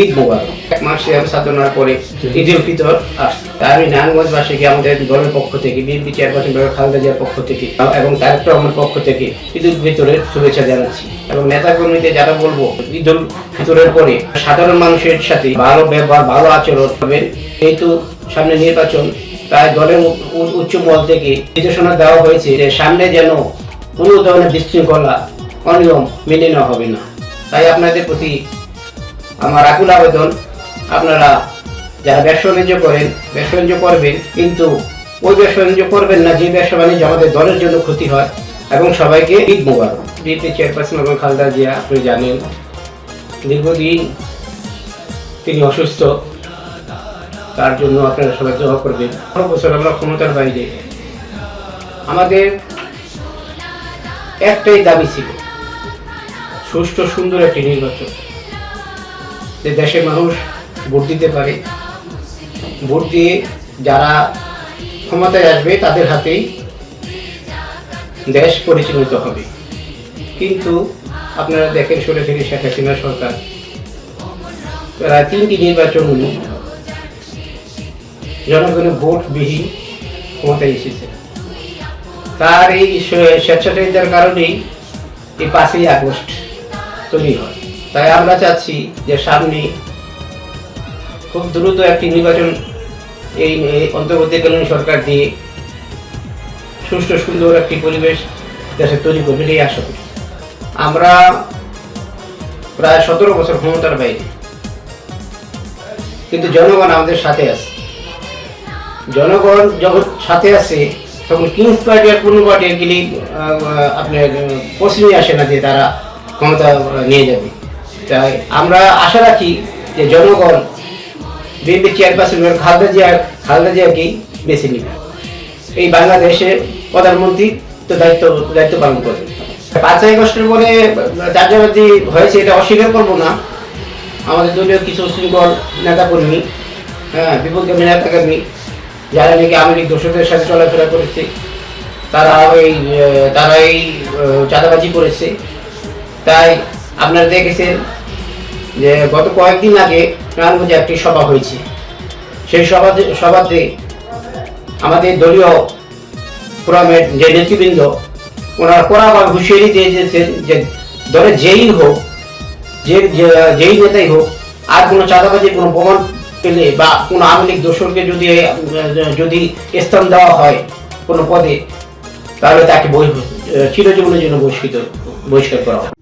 ঈদ মোবারক। এক মাস সাধনার পরে ফিতর আমি আমাদের দলের পক্ষ থেকে, বিএনপি চেয়ারপারসন ডক্টর খালেদা জিয়ার পক্ষ থেকে, এবং পক্ষ থেকে ফিতরের শুভেচ্ছা জানাচ্ছি। এবং যারা বলব ফিতরের পরে সাধারণ মানুষের সাথে ভালো ব্যবহার, ভালো আচরণ করবেন যেহেতু সামনে নির্বাচন, তাই দলের উচ্চ মহল থেকে নির্দেশনা দেওয়া হয়েছে যে সামনে যেন কোনো ধরনের বিশৃঙ্খলা অনিয়ম মেনে নেওয়া হবে না। তাই আপনাদের প্রতি আমার আকুল আবেদন, আপনারা যারা ব্যবসা বাণিজ্য করেন, ব্যবসা বাণিজ্য করবেন, কিন্তু ওই ব্যবসা বাণিজ্য করবেন না, যে ব্যবসা বাণিজ্য আমাদের দলের জন্য ক্ষতি হয়, এবং সবাইকে ঈদ মোবারক। বিএনপি চেয়ারপারসন এবং খালেদা জিয়া, আপনি জানেন, দীর্ঘদিন তিনি অসুস্থ। তার জন্য আপনারা সবাই দোয়া করবেন। পনেরো বছর আমরা ক্ষমতার বাইরে। আমাদের একটাই দাবি ছিল, সুষ্ঠু সুন্দর একটি নির্বাচন। যে দেশের মানুষ ভোট দিতে পারে। ভোট দিয়ে যারা ক্ষমতায় আসবে, তাদের হাতেই দেশ পরিচালিত হবে। কিন্তু আপনারা দেখেন সরে থেকে শেখ হাসিনা সরকার। প্রায় তিনটি নির্বাচন জনগণের ভোটবিহীন ক্ষমতায় এসেছে। তার এই স্বে- স্বেচ্ছাচারিতার কারণেই এই পাঁচই আগস্ট তৈরি হয়। তাই আমরা চাচ্ছি যে সামনে খুব দ্রুত একটি নির্বাচন এই অন্তর্বর্তীকালীন সরকার দিয়ে সুষ্ঠু, সুন্দর একটি পরিবেশ দেশে তৈরি করবে এই আশা আমরা প্রায় সতেরো বছর ক্ষমতার বাইরে। কিন্তু জনগণ আমাদের সাথে আছে। জনগণ যখন সাথে আছে, তখন কিংস পার্টি আর পূর্ণ পার্টি গেলে আপনার প্রশ্নই আসে না যে তারা ক্ষমতা নিয়ে যাবে। তাই আমরা আশা রাখি যে জনগণ বিএনপি চেয়ারপারসন খালেদা জিয়া খালেদা জিয়াকেই বেছে নেবে। এই বাংলাদেশের প্রধানমন্ত্রী তো দায়িত্ব দায়িত্ব পালন করবে। পাঁচই আগস্টের পরে চার্জাবাজি হয়েছে এটা অস্বীকার করব না। আমাদের দলীয় কিছু শৃঙ্খল নেতাকর্মী হ্যাঁ বিপদগামী নেতাকর্মী যারা নাকি আওয়ামী দোষদের সাথে চলাফেরা করেছে তারা আহ, তারা এই চাঁদাবাজি করেছে। তাই আপনারা দেখেছেন যে গত কয়েকদিন আগে নারায়ণগঞ্জে একটি সভা হয়েছে। সেই সভাতে সভাতে আমাদের দলীয় ফোরামের যে নেতৃবৃন্দ, ওনারা কড়াভাবে হুঁশিয়ারি দিয়ে দিয়েছেন যে দলে যেই হোক, যে যেই নেতাই হোক, আর কোনো চাঁদাবাজির কোনো প্রমাণ পেলে বা কোনো আওয়ামী লীগ দোসরকে যদি যদি স্থান দেওয়া হয় কোনো পদে, তাহলে তাকে বহি- চিরজীবনের জন্য বহিষ্কৃত বহিষ্কার করা হবে।